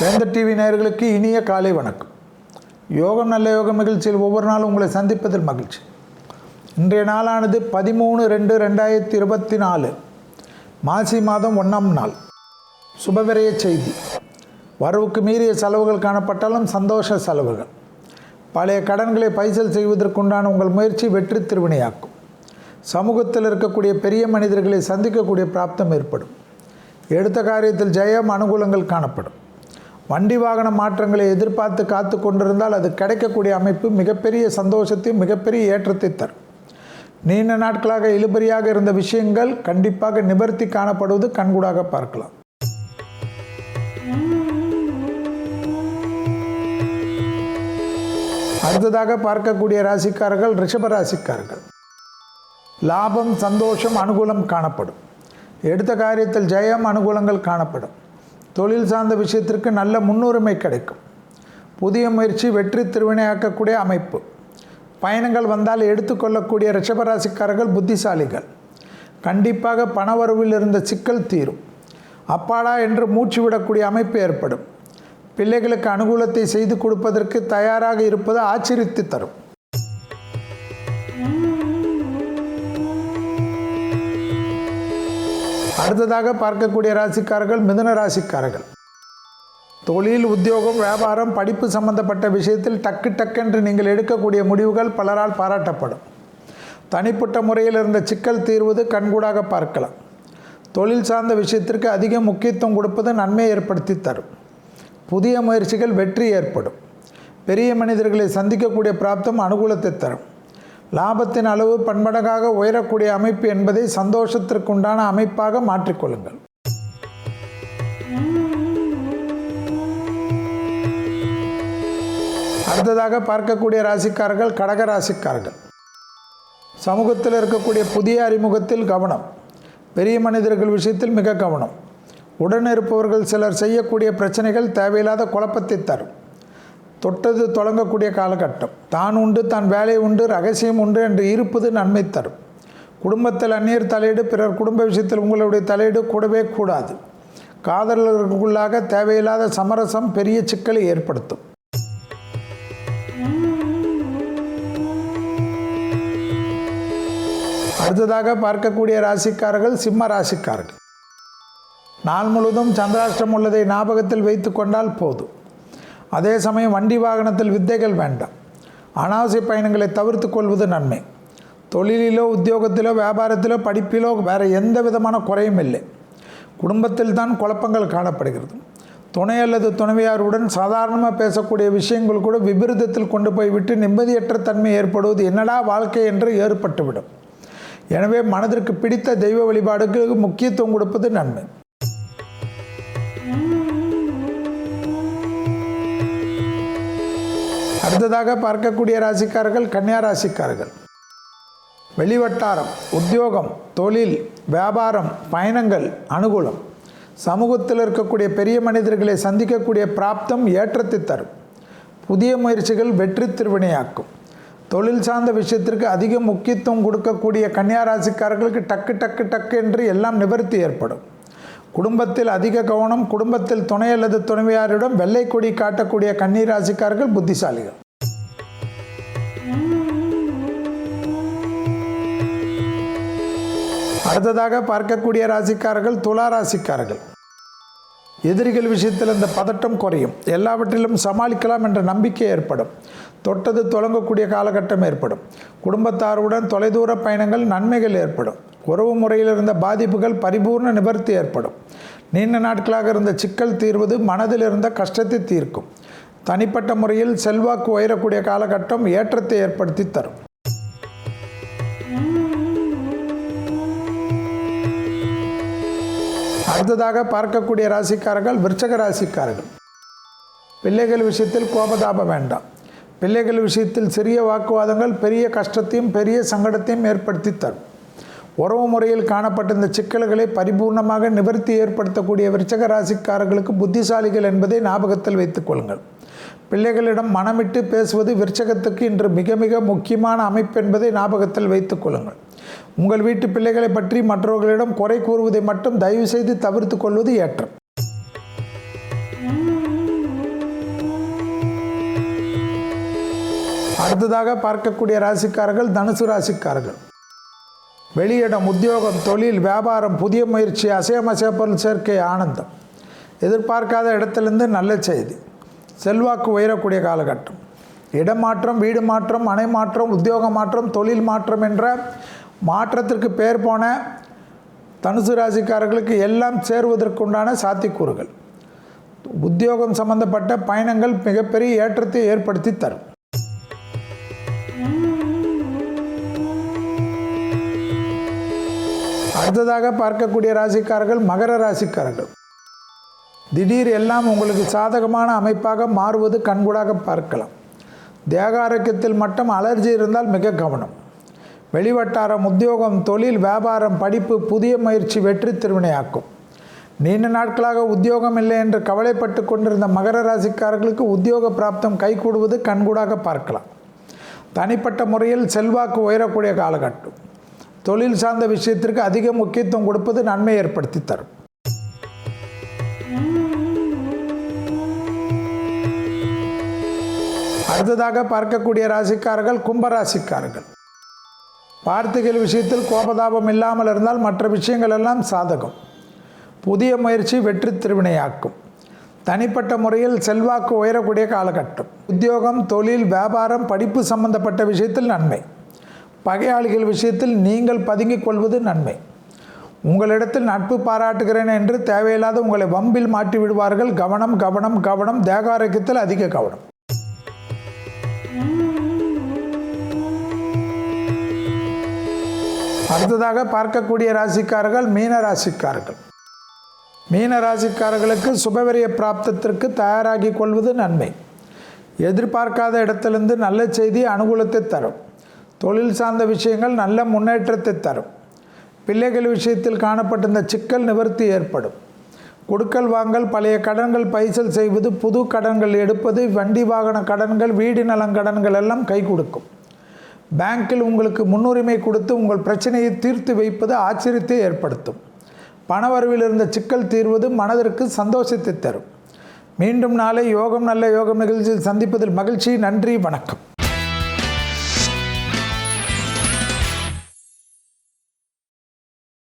வேந்த TV நேயர்களுக்கு இனிய காலை வணக்கம். யோகம் நல்ல யோகம் நிகழ்ச்சியில் ஒவ்வொரு நாளும் உங்களை சந்திப்பதில் மகிழ்ச்சி. இன்றைய நாளானது பதிமூணு ரெண்டு ரெண்டாயிரத்தி இருபத்தி நாலு மாசி மாதம் ஒன்றாம் நாள். சுபவிரைய செய்தி. வரவுக்கு மீறிய செலவுகள் காணப்பட்டாலும் சந்தோஷ செலவுகள். பழைய கடன்களை பைசல் செய்வதற்குண்டான உங்கள் முயற்சி வெற்றி திருவினையாக்கும். சமூகத்தில் இருக்கக்கூடிய பெரிய மனிதர்களை சந்திக்கக்கூடிய பிராப்தம் ஏற்படும். எடுத்த காரியத்தில் ஜெயம் அனுகூலங்கள் காணப்படும். வண்டி வாகன மாற்றங்களை எதிர்பார்த்து காத்து கொண்டிருந்தால் அது கிடைக்கக்கூடிய அமைப்பு மிகப்பெரிய சந்தோஷத்தை மிகப்பெரிய ஏற்றத்தை தரும். நீண்ட நாட்களாக இழுபறியாக இருந்த விஷயங்கள் கண்டிப்பாக நிவர்த்தி காணப்படுவது கண்கூடாக பார்க்கலாம். அடுத்ததாக பார்க்கக்கூடிய ராசிக்காரர்கள் ரிஷப ராசிக்காரர்கள். லாபம் சந்தோஷம் அனுகூலம் காணப்படும். எடுத்த காரியத்தில் ஜெயம் அனுகூலங்கள் காணப்படும். தொழில் சார்ந்த விஷயத்திற்கு நல்ல முன்னுரிமை கிடைக்கும். புதிய முயற்சி வெற்றி திருவினையாக்கக்கூடிய அமைப்பு. பயணங்கள் வந்தால் எடுத்துக்கொள்ளக்கூடிய ரிஷபராசிக்காரர்கள் புத்திசாலிகள். கண்டிப்பாக பணவரவில் இருந்த சிக்கல் தீரும். அப்பாடா என்று மூச்சு விடக்கூடிய அமைப்பு ஏற்படும். பிள்ளைகளுக்கு அனுகூலத்தை செய்து கொடுப்பதற்கு தயாராக இருப்பது ஆச்சரித்து தரும். அடுத்ததாக பார்க்கக்கூடிய ராசிக்காரர்கள் மிதுன ராசிக்காரர்கள். தொழில் உத்தியோகம் வியாபாரம் படிப்பு சம்பந்தப்பட்ட விஷயத்தில் டக்கு டக்கென்று நீங்கள் எடுக்கக்கூடிய முடிவுகள் பலரால் பாராட்டப்படும். தனிப்பட்ட முறையில் இருந்த சிக்கல் தீர்வது கண்கூடாக பார்க்கலாம். தொழில் சார்ந்த விஷயத்திற்கு அதிக முக்கியத்துவம் கொடுப்பது நன்மை ஏற்படுத்தி தரும். புதிய முயற்சிகள் வெற்றி ஏற்படும். பெரிய மனிதர்களை சந்திக்கக்கூடிய பிராப்தம் அனுகூலத்தை தரும். லாபத்தின் அளவு பன்மடங்காக உயரக்கூடிய அமைப்பு என்பதை சந்தோஷத்திற்குண்டான அமைப்பாக மாற்றிக்கொள்ளுங்கள். அடுத்ததாக பார்க்கக்கூடிய ராசிக்காரர்கள் கடக ராசிக்காரர்கள். சமூகத்தில் இருக்கக்கூடிய புதிய அறிமுகத்தில் கவனம். பெரிய மனிதர்கள் விஷயத்தில் மிக கவனம். உடன் இருப்பவர்கள் சிலர் செய்யக்கூடிய பிரச்சனைகள் தேவையில்லாத குழப்பத்தை தரும். தொட்டது தொடங்கக்கூடிய காலகட்டம். தான் உண்டு தான் வேலை உண்டு ரகசியம் உண்டு என்று இருப்பது நன்மை தரும். குடும்பத்தில் அந்நியர் தலையீடு பிறர் குடும்ப விஷயத்தில் உங்களுடைய தலையீடு கூடவே கூடாது. காதலர்களுக்குள்ளாக தேவையில்லாத சமரசம் பெரிய சிக்கலை ஏற்படுத்தும். அடுத்ததாக பார்க்கக்கூடிய ராசிக்காரர்கள் சிம்ம ராசிக்காரர்கள். நாள் முழுவதும் சந்திராஷ்டம் உள்ளதை ஞாபகத்தில் வைத்து கொண்டால் போதும். அதே சமயம் வண்டி வாகனத்தில் வித்தைகள் வேண்டாம். அனாவசிய பயணங்களை தவிர்த்து கொள்வது நன்மை. தொழிலிலோ உத்தியோகத்திலோ வியாபாரத்திலோ படிப்பிலோ வேறு எந்த விதமான குறையும் இல்லை. குடும்பத்தில் தான் குழப்பங்கள் காணப்படுகிறது. துணை அல்லது துணைவியாருடன் சாதாரணமாக பேசக்கூடிய விஷயங்கள் கூட விபரீதத்தில் கொண்டு போய்விட்டு நிம்மதியற்ற தன்மை ஏற்படுவது என்னடா வாழ்க்கை என்று ஏற்பட்டுவிடும். எனவே மனதிற்கு பிடித்த தெய்வ வழிபாடுக்கு முக்கியத்துவம் கொடுப்பது நன்மை. அடுத்ததாக பார்க்கக்கூடிய ராசிக்காரர்கள் கன்னியா ராசிக்காரர்கள். வெளிவட்டாரம் உத்தியோகம் தொழில் வியாபாரம் பயணங்கள் அனுகூலம். சமூகத்தில் இருக்கக்கூடிய பெரிய மனிதர்களை சந்திக்கக்கூடிய பிராப்தம் ஏற்றத்தை தரும். புதிய முயற்சிகள் வெற்றி திருவினையாக்கும். தொழில் சார்ந்த விஷயத்திற்கு அதிக முக்கியத்துவம் கொடுக்கக்கூடிய கன்னியா ராசிக்காரர்களுக்கு டக்கு டக்கு டக்கு என்று எல்லாம் நிவர்த்தி ஏற்படும். குடும்பத்தில் அதிக கவனம் குடும்பத்தில் துணை அல்லது துணைவியாரிடம் வெள்ளை கொடி காட்டக்கூடிய கண்ணீர் ராசிக்காரர்கள் புத்திசாலிகள். அடுத்ததாக பார்க்கக்கூடிய ராசிக்காரர்கள் துலா ராசிக்காரர்கள். எதிரிகள் விஷயத்தில் இந்த பதட்டம் குறையும். எல்லாவற்றிலும் சமாளிக்கலாம் என்ற நம்பிக்கை ஏற்படும். தொட்டது தொடங்கக்கூடிய காலகட்டம் ஏற்படும். குடும்பத்தாருடன் தொலைதூர பயணங்கள் நன்மைகள் ஏற்படும். உறவு முறையில் இருந்த பாதிப்புகள் பரிபூர்ண நிவர்த்தி ஏற்படும். நீண்ட நாட்களாக இருந்த சிக்கல் தீர்வது மனதில் இருந்த கஷ்டத்தை தீர்க்கும். தனிப்பட்ட முறையில் செல்வாக்கு உயரக்கூடிய காலகட்டம் ஏற்றத்தை ஏற்படுத்தி தரும். அடுத்ததாக பார்க்கக்கூடிய ராசிக்காரர்கள் விருச்சக ராசிக்காரர்கள். பிள்ளைகள் விஷயத்தில் கோபதாபம் வேண்டாம். பிள்ளைகள் விஷயத்தில் சிறிய வாக்குவாதங்கள் பெரிய கஷ்டத்தையும் பெரிய சங்கடத்தையும் ஏற்படுத்தி தரும். உறவு முறையில் காணப்பட்ட இந்த சிக்கல்களை பரிபூர்ணமாக நிவர்த்தி ஏற்படுத்தக்கூடிய விருச்சக ராசிக்காரர்களுக்கு புத்திசாலிகள் என்பதை ஞாபகத்தில் வைத்துக்கொள்ளுங்கள் பிள்ளைகளிடம் மனமிட்டு பேசுவது விருச்சகத்துக்கு இன்று மிக மிக முக்கியமான அமைப்பு என்பதை ஞாபகத்தில் வைத்துக்கொள்ளுங்கள் உங்கள் வீட்டு பிள்ளைகளை பற்றி மற்றவர்களிடம் குறை கூறுவதை மட்டும் தயவு செய்து தவிர்த்து கொள்வது ஏற்றம். அடுத்ததாக பார்க்கக்கூடிய ராசிக்காரர்கள் தனுசு ராசிக்காரர்கள். வெளியிடம் உத்தியோகம் தொழில் வியாபாரம் புதிய முயற்சி அசையமசைய சேர்க்கை ஆனந்தம். எதிர்பார்க்காத இடத்திலிருந்து நல்ல செய்தி. செல்வாக்கு உயரக்கூடிய காலகட்டம். இடமாற்றம் வீடு மாற்றம் மனை மாற்றம் உத்தியோக மாற்றம் தொழில் மாற்றம் என்ற மாற்றத்திற்கு பெயர் போன தனுசு ராசிக்காரர்களுக்கு எல்லாம் சேருவதற்குண்டான சாத்தியக்கூறுகள். உத்தியோகம் சம்பந்தப்பட்ட பயணங்கள் மிகப்பெரிய ஏற்றத்தை ஏற்படுத்தி தரும். அடுத்ததாக பார்க்கக்கூடிய ராசிக்காரர்கள் மகர ராசிக்காரர்கள். திடீர் எல்லாம் உங்களுக்கு சாதகமான அமைப்பாக மாறுவது கண்கூடாக பார்க்கலாம். தேக ஆரோக்கியத்தில் மட்டும் அலர்ஜி இருந்தால் மிக கவனம். வெளிவட்டாரம் உத்தியோகம் தொழில் வியாபாரம் படிப்பு புதிய முயற்சி வெற்றி திருவினையாக்கும். நீண்ட நாட்களாக உத்தியோகம் இல்லை என்று கவலைப்பட்டு கொண்டிருந்த மகர ராசிக்காரர்களுக்கு உத்தியோக பிராப்தம் கைகூடுவது கண்கூடாக பார்க்கலாம். தனிப்பட்ட முறையில் செல்வாக்கு உயரக்கூடிய காலகட்டம். தொழில் சார்ந்த விஷயத்திற்கு அதிக முக்கியத்துவம் கொடுப்பது நன்மை ஏற்படுத்தி தரும். அடுத்ததாக பார்க்கக்கூடிய ராசிக்காரர்கள் கும்பராசிக்காரர்கள். வார்த்தைகள் விஷயத்தில் கோபதாபம் இல்லாமல் இருந்தால் மற்ற விஷயங்கள் எல்லாம் சாதகம். புதிய முயற்சி வெற்றி திருவினையாக்கும். தனிப்பட்ட முறையில் செல்வாக்கு உயரக்கூடிய காலகட்டம். உத்தியோகம் தொழில் வியாபாரம் படிப்பு சம்பந்தப்பட்ட விஷயத்தில் நன்மை. பகையாளிகள் விஷயத்தில் நீங்கள் பதுங்கிக் கொள்வது நன்மை. உங்களிடத்தில் நட்பு பாராட்டுகிறேன் என்று தேவையில்லாத உங்களை வம்பில் மாற்றி விடுவார்கள். கவனம் கவனம் கவனம். தேகாரோக்கியத்தில் அதிக கவனம். அடுத்ததாக பார்க்கக்கூடிய ராசிக்காரர்கள் மீன ராசிக்காரர்கள். மீன ராசிக்காரர்களுக்கு சுபவரிய பிராப்தத்திற்கு தயாராகி கொள்வது நன்மை. எதிர்பார்க்காத இடத்திலிருந்து நல்ல செய்தி அனுகூலத்தை தரும். தொழில் சார்ந்த விஷயங்கள் நல்ல முன்னேற்றத்தை தரும். பிள்ளைகள் விஷயத்தில் காணப்பட்டிருந்த சிக்கல் நிவர்த்தி ஏற்படும். கொடுக்கல் வாங்கல் பழைய கடன்கள் பைசல் செய்வது புது கடன்கள் எடுப்பது வண்டி வாகன கடன்கள் வீடு நலம் கடன்கள் எல்லாம் கை கொடுக்கும். பேங்கில் உங்களுக்கு முன்னுரிமை கொடுத்து உங்கள் பிரச்சனையை தீர்த்து வைப்பது ஆச்சரியத்தை ஏற்படுத்தும். பணவரவில் இருந்த சிக்கல் தீர்வது மனதிற்கு சந்தோஷத்தை தரும். மீண்டும் நாளை யோகம் நல்ல யோகம் நிகழ்ச்சியில் சந்திப்பதில் மகிழ்ச்சி. நன்றி வணக்கம்.